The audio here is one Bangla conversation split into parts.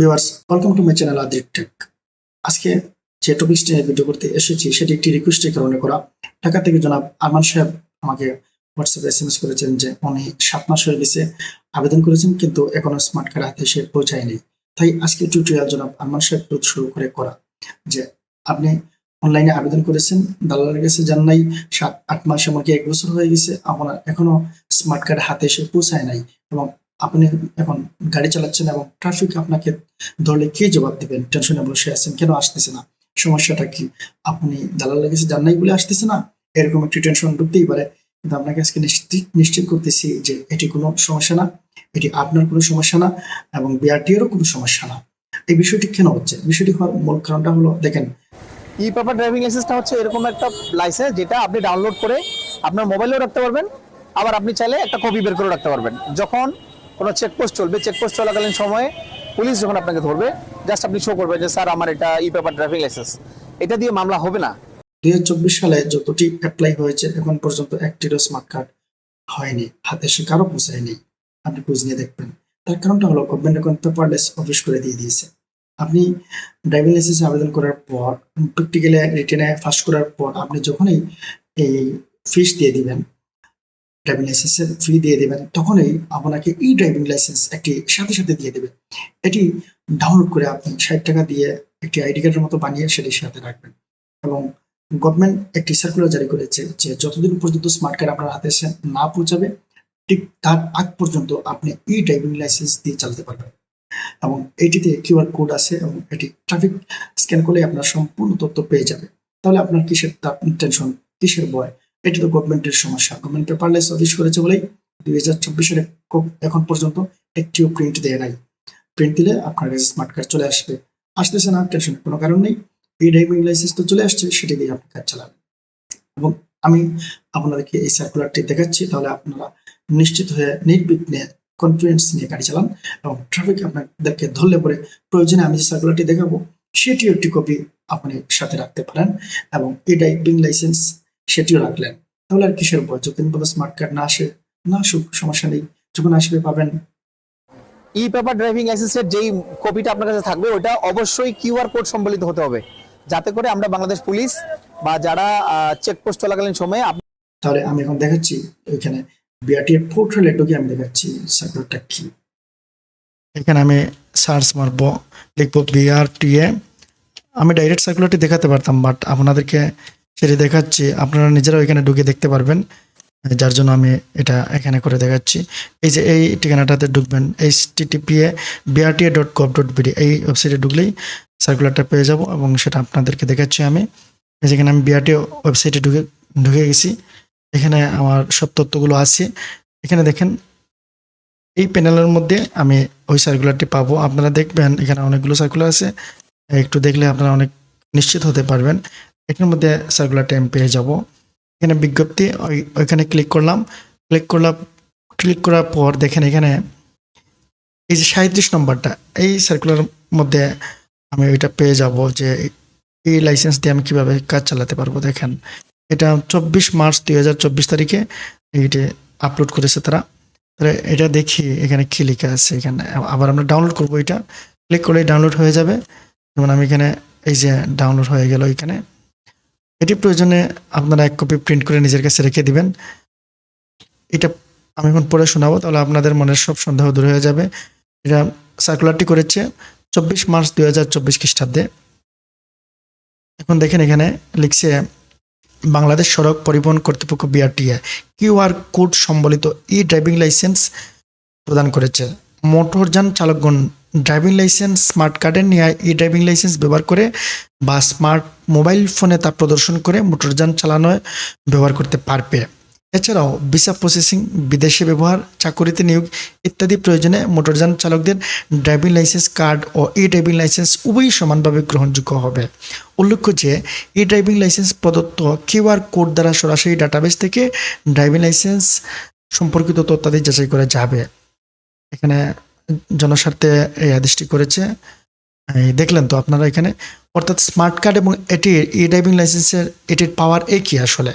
Viewers welcome to my channel আদির টেক আজকে যে টপিকস নিয়ে ভিডিও করতে এসেছি, সেটি একটি রিকোয়েস্টের কারণে করা। ঢাকা থেকে জনাব আরমান সাহেব আমাকে হোয়াটসঅ্যাপে এস এম এস করেছেন যে, উনি সাত মাস হয়ে গেছে, আবেদন করেছেন, কিন্তু এখনও স্মার্ট কার্ড হাতে এসে পৌঁছায়নি। তাই আজকে টিউটোরিয়াল জনাব আরমান সাহেব শুরু করে করা, যে আপনি অনলাইনে আবেদন করেছেন, দালালের কাছে যান নাই, সাত, আট মাস এমনকি এক বছর হয়ে গেছে, আপনার এখনও স্মার্ট কার্ড হাতে এসে পৌঁছায় নাই এবং আপনি এখন গাড়ি চালাচ্ছেন এবং ট্রাফিক আপনাকে ধরলে কে জবাব দিবেন? টেনশনে বসে আছেন, কেন আসতেছে না? সমস্যাটা কি? আপনি দালালের কাছে যান নাই বলে আসতেছে না? এরকম একটি টেনশন ঢুকতেই পারে। কিন্তু আপনাকে আজকে নিশ্চিত নিশ্চিত করতেছি যে এটি কোনো সমস্যা না, এটি আপনার কোনো সমস্যা না এবং বিআরটিএরও কোনো সমস্যা না। এই বিষয়টি কেন হচ্ছে? বিষয়টি হওয়ার মূল কারণটা হলো, দেখেন। ই পেপার ড্রাইভিং লাইসেন্সটা হচ্ছে এরকম একটা লাইসেন্স যেটা আপনি ডাউনলোড করে আপনার মোবাইলেও রাখতে পারবেন, আবার আপনি চাইলে একটা কপি বের করে রাখতে পারবেন। যখন কোনো চেকপোস্ট চলবে। চেকপোস্ট চলাকালীন সময়ে পুলিশ যখন আপনাকে ধরবে জাস্ট আপনি শো করবেন যে, স্যার, আমার এটা ই পেপার ড্রাইভিং লাইসেন্স এটা দিয়ে মামলা হবে না। দুই সালে যতটি অ্যাপ্লাই হয়েছে, এখন পর্যন্ত একটিরও স্মার্ট কার্ড হয়নি। হাতে সে কারও পৌঁছায়নি। আপনি খোঁজ নিয়ে দেখবেন। তার কারণটা হলো গভর্নমেন্ট এখন পেপারলেস অফিস করে দিয়ে দিয়েছে। আপনি ড্রাইভিং লাইসেন্সে আবেদন করার পর প্র্যাকটিক্যালে রিটেনে ফার্স্ট করার পর, আপনি যখনই এই ফিস দিয়ে দিবেন ড্রাইভিং লাইসেন্সের ফি দিয়ে দেবেন, তখনই আপনাকে ই ড্রাইভিং লাইসেন্স একটি সাথে সাথে দিয়ে দেবে। এটি ডাউনলোড করে আপনি ষাট টাকা দিয়ে একটি আইডি কার্ডের মতো বানিয়ে সেটি সাথে রাখবেন। এবং গভর্নমেন্ট একটি সার্কুলার জারি করেছে যে যতদিন পর্যন্ত স্মার্ট কার্ড আপনার হাতে এসে না পৌঁছাবে, ঠিক তার আগ পর্যন্ত আপনি ই ড্রাইভিং লাইসেন্স দিয়ে চালাতে পারবেন। এবং এটিতে কিউআর কোড আছে এবং এটি ট্রাফিক স্ক্যান করলে আপনার সম্পূর্ণ তথ্য পেয়ে যাবে। তাহলে আপনার কিসের টেনশন কিসের ভয়? এটি তো গভর্নমেন্টের সমস্যা গভর্নমেন্ট পেপারলেস অফিস করেছে বলেই দুই হাজার চব্বিশ চব্বিশের এখন পর্যন্ত একটিও প্রিন্ট দেয় নাই। প্রিন্ট দিলে আপনার স্মার্ট কার্ড চলে আসবে। আসতেছে না টেনশনের কোনো কারণ নেই। এই ড্রাইভিং লাইসেন্স তো চলে আসছে, সেটি দিয়ে আপনি কাজ চালাবেন। এবং আমি আপনাদেরকে এই সার্কুলারটি দেখাচ্ছি, তাহলে আপনারা নিশ্চিত হয়ে নির্বিঘ্নে কনফিডেন্স নিয়ে গাড়ি চালান এবং ট্রাফিক আপনাদেরকে ধরলে পরে প্রয়োজনে আমি যে সার্কুলারটি দেখাবো, সেটিও একটি কপি আপনি সাথে রাখতে পারেন এবং এই ড্রাইভিং লাইসেন্স সেটিও রাখলেন। তাহলে আর কিসের ভয় যতদিন পর্যন্ত স্মার্ট কার্ড না আসে না আসুক সমস্যা নেই। যখন আসবে পাবেন। ই পেপার ড্রাইভিং লাইসেন্সের যেই কপিটা আপনার কাছে থাকবে ওটা অবশ্যই কিউআর কোড সম্বলিত হতে হবে। যাতে করে আমরা বাংলাদেশ পুলিশ বা যারা চেকপোস্ট চলাকালীন সময়ে তাহলে আমি এখন দেখাচ্ছি ওইখানে বিআরটি এর পোর্টালে ঢুকে আমি দেখাচ্ছি সার্কুলারটা কি। এখানে আমি সার্চ মারবো লিখব বিআরটিএ আমি ডাইরেক্ট সার্কুলারটি দেখাতে পারতাম বাট আপনাদেরকে সেটি দেখাচ্ছি। আপনারা নিজেরাও এখানে ঢুকে দেখতে পারবেন। যার জন্য আমি এটা এখানে করে দেখাচ্ছি। এই যে এই ঠিকানাটাতে ঢুকবেন H TTPA BRTA dot gov dot BD এই ওয়েবসাইটে ঢুকলেই সার্কুলারটা পেয়ে যাব এবং সেটা আপনাদেরকে দেখাচ্ছি আমি। যেখানে আমি বিআরটিএ ওয়েবসাইটে ঢুকে ঢুকে গেছি। এখানে আমার সব তথ্যগুলো আছে। এখানে দেখেন, এই প্যানেলের মধ্যে আমি ওই সার্কুলারটি পাবো। আপনারা দেখবেন এখানে অনেকগুলো সার্কুলার আছে। একটু দেখলে আপনারা অনেক নিশ্চিত হতে পারবেন। এখানের মধ্যে সার্কুলার টাইম পেয়ে যাব। এখানে বিজ্ঞপ্তি, ওই, ওইখানে ক্লিক করলাম। ক্লিক করলাম ক্লিক করার পর দেখেন এখানে এই যে সাঁত্রিশ নম্বরটা, এই সার্কুলার মধ্যে আমি ওইটা পেয়ে যাব যে এই লাইসেন্স দিয়ে আমি কীভাবে কাজ চালাতে পারব। দেখেন, এটা চব্বিশ মার্চ দুই হাজার চব্বিশ তারিখে এইটি আপলোড করেছে তারা। তাহলে এটা দেখি এখানে কি লেখা আছে এখানে। আবার আমরা ডাউনলোড করব এটা। ক্লিক করলেই ডাউনলোড হয়ে যাবে। যেমন আমি এখানে এই যে ডাউনলোড হয়ে গেল এখানে। এটি প্রয়োজনে আপনারা এক কপি প্রিন্ট করে নিজের কাছে রেখে দিবেন। এটা আমি এখন পড়ে শোনাবো, তাহলে আপনাদের মনের সব সন্দেহ দূর হয়ে যাবে। এটা সার্কুলারটি করেছে চব্বিশ মার্চ দুই হাজার চব্বিশ খ্রিস্টাব্দে। এখন দেখেন এখানে লিখছে, বাংলাদেশ সড়ক পরিবহন কর্তৃপক্ষ বিআরটিএ কিউআর কোড সম্বলিত ই ড্রাইভিং লাইসেন্স প্রদান করেছে। মোটরযান চালকগণ ড্রাইভিং লাইসেন্স, স্মার্ট কার্ডের নিয়ে ই ড্রাইভিং লাইসেন্স ব্যবহার করে বা স্মার্ট মোবাইল ফোনে তা প্রদর্শন করে মোটরযান চালানোয় ব্যবহার করতে পারবে। এছাড়াও ভিসা প্রসেসিং, বিদেশে ব্যবহার, চাকরিতে নিয়োগ ইত্যাদি প্রয়োজনে মোটরযান চালকদের ড্রাইভিং লাইসেন্স কার্ড ও ই ড্রাইভিং লাইসেন্স উভয়ই সমানভাবে গ্রহণযোগ্য হবে। উল্লেখ্য যে, ই ড্রাইভিং লাইসেন্স প্রদত্ত কিউআর কোড দ্বারা সরাসরি ডাটাবেস থেকে ড্রাইভিং লাইসেন্স সম্পর্কিত তথ্যাদি যাচাই করা যাবে। এখানে জনস্বার্থে এই আদেশটি করেছে। দেখলেন তো আপনারা এখানে। অর্থাৎ স্মার্ট কার্ড এবং এটির ই ড্রাইভিং লাইসেন্সের এটির পাওয়ার একই আসলে?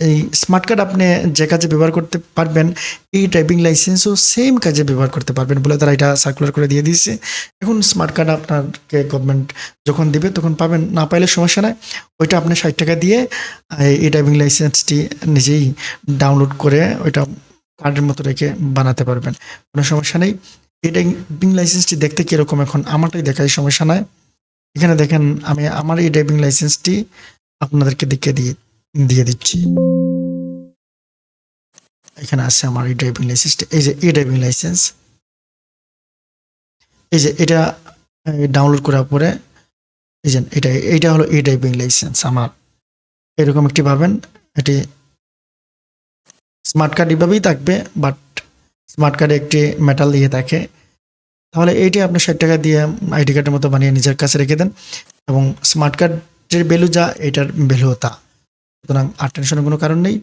এই স্মার্ট কার্ড আপনি যে কাজে ব্যবহার করতে পারবেন এই ড্রাইভিং লাইসেন্সও সেম কাজে ব্যবহার করতে পারবেন বলে তারা এটা সার্কুলার করে দিয়ে দিয়েছে। এখন স্মার্ট কার্ড আপনাকে গভর্নমেন্ট যখন দিবে তখন পাবেন। না পাইলে সমস্যা নাই। ওইটা আপনি ষাট টাকা দিয়ে এই- এই ড্রাইভিং লাইসেন্সটি নিজেই ডাউনলোড করে ওইটা কার্ডের মতো রেখে বানাতে পারবেন। কোনো সমস্যা নেই। এই ড্রাইভিং লাইসেন্সটি দেখতে কীরকম এখন? আমারটাই দেখাই সমস্যা নাই। এখানে দেখেন, আমি আমার এই ড্রাইভিং লাইসেন্সটি আপনাদেরকে দিকে দিয়ে দিয়ে দিচ্ছি। এখানে আছে আমার এই ড্রাইভিং লাইসেন্সটি এই যে, এই ড্রাইভিং লাইসেন্স এই যে, এটা ডাউনলোড করার পরে, এই যে, এটা, এইটা হলো এই ড্রাইভিং লাইসেন্স আমার। এরকম একটি পাবেন। এটি স্মার্ট কার্ড এভাবেই থাকবে বাট স্মার্ট কার্ডে একটি মেটাল দিয়ে থাকে। তাহলে এইটি আপনি ষাট টাকা দিয়ে আইডি কার্ডের মতো বানিয়ে নিজের কাছে রেখে দেন এবং স্মার্ট কার্ডের ভ্যালু যা, এটার ভ্যালু তা। সুতরাং আর টেনশনের কোনো কারণ নেই।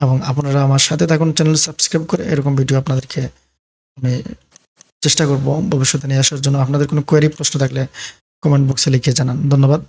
এবং আপনারা আমার সাথে থাকুন চ্যানেল সাবস্ক্রাইব করে এরকম ভিডিও আপনাদেরকে আমি চেষ্টা করব ভবিষ্যতে নিয়ে আসার জন্য। আপনাদের কোনো কোয়েরি প্রশ্ন থাকলে কমেন্ট বক্সে লিখে জানান। ধন্যবাদ।